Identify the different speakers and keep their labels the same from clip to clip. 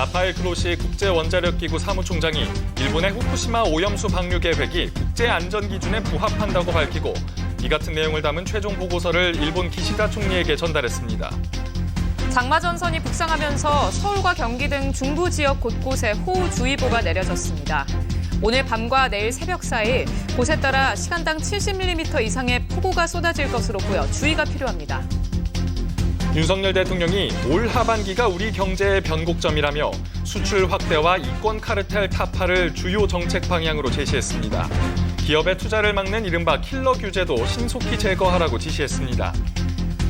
Speaker 1: 라파엘 그로시 국제원자력기구 사무총장이 일본의 후쿠시마 오염수 방류 계획이 국제 안전 기준에 부합한다고 밝히고 이 같은 내용을 담은 최종 보고서를 일본 기시다 총리에게 전달했습니다.
Speaker 2: 장마전선이 북상하면서 서울과 경기 등 중부 지역 곳곳에 호우주의보가 내려졌습니다. 오늘 밤과 내일 새벽 사이 곳에 따라 시간당 70mm 이상의 폭우가 쏟아질 것으로 보여 주의가 필요합니다.
Speaker 1: 윤석열 대통령이 올 하반기가 우리 경제의 변곡점이라며 수출 확대와 이권 카르텔 타파를 주요 정책 방향으로 제시했습니다. 기업의 투자를 막는 이른바 킬러 규제도 신속히 제거하라고 지시했습니다.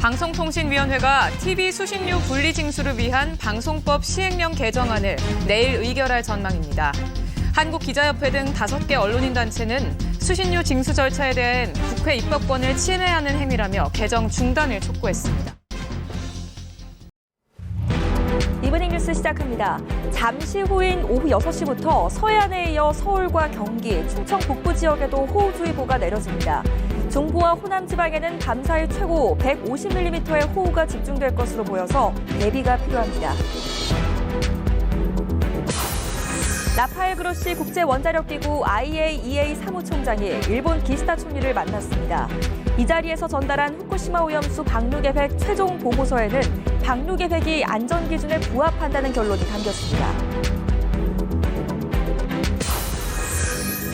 Speaker 2: 방송통신위원회가 TV 수신료 분리 징수를 위한 방송법 시행령 개정안을 내일 의결할 전망입니다. 한국기자협회 등 다섯 개 언론인 단체는 수신료 징수 절차에 대한 국회 입법권을 침해하는 행위라며 개정 중단을 촉구했습니다.
Speaker 3: 뉴스 시작합니다. 잠시 후인 오후 6시부터 서해안에 이어 서울과 경기, 충청 북부 지역에도 호우주의보가 내려집니다. 중부와 호남 지방에는 밤사이 최고 150mm의 호우가 집중될 것으로 보여서 대비가 필요합니다. 라파엘 그로시 국제 원자력 기구 IAEA 사무총장이 일본 기시다 총리를 만났습니다. 이 자리에서 전달한 후쿠시마 오염수 방류 계획 최종 보고서에는 방류 계획이 안전 기준에 부합한다는 결론이 담겼습니다.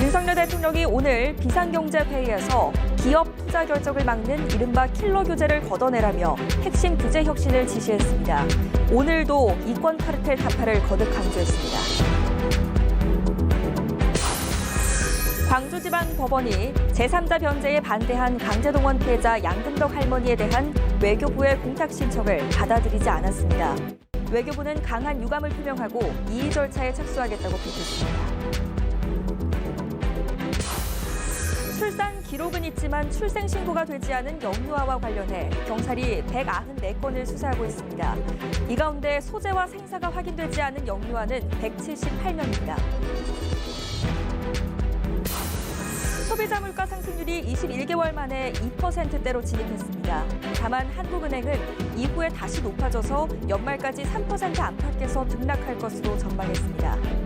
Speaker 3: 윤석열 대통령이 오늘 비상경제회의에서 기업 투자 결정을 막는 이른바 킬러 규제를 걷어내라며 핵심 규제 혁신을 지시했습니다. 오늘도 이권 카르텔 타파를 거듭 강조했습니다. 광주지방법원이 제3자 변제에 반대한 강제동원 피해자 양금덕 할머니에 대한 외교부의 공탁 신청을 받아들이지 않았습니다. 외교부는 강한 유감을 표명하고 이의 절차에 착수하겠다고 밝혔습니다. 출산 기록은 있지만 출생 신고가 되지 않은 영유아와 관련해 경찰이 194건을 수사하고 있습니다. 이 가운데 소재와 생사가 확인되지 않은 영유아는 178명입니다. 소비자 물가 상승률이 21개월 만에 2%대로 진입했습니다. 다만 한국은행은 이후에 다시 높아져서 연말까지 3% 안팎에서 등락할 것으로 전망했습니다.